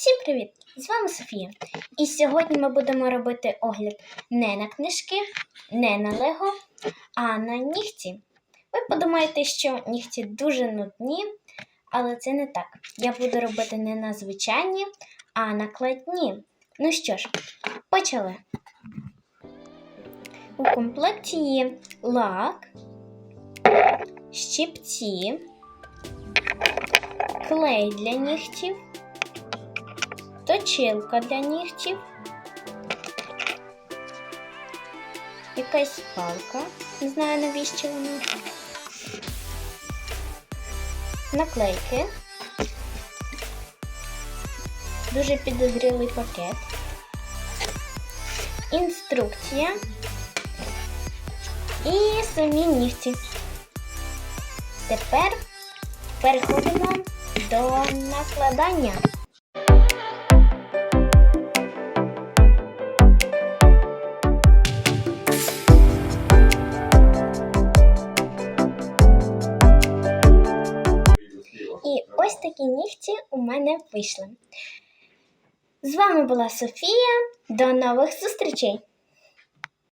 Всім привіт! З вами Софія. І сьогодні ми будемо робити огляд не на книжки, не на лего, а на нігті. Ви подумаєте, що нігті дуже нудні, але це не так. Я буду робити не на звичайні, а накладні. Ну що ж, почали. У комплекті є лак, щипці, клей для нігтів точилка для нігтів, якась палка, не знаю навіщо вона, наклейки, дуже підозрілий пакет, інструкція. І самі нігті. Тепер переходимо до накладання. І ось такі нігті у мене вийшли. З вами була Софія. До нових зустрічей!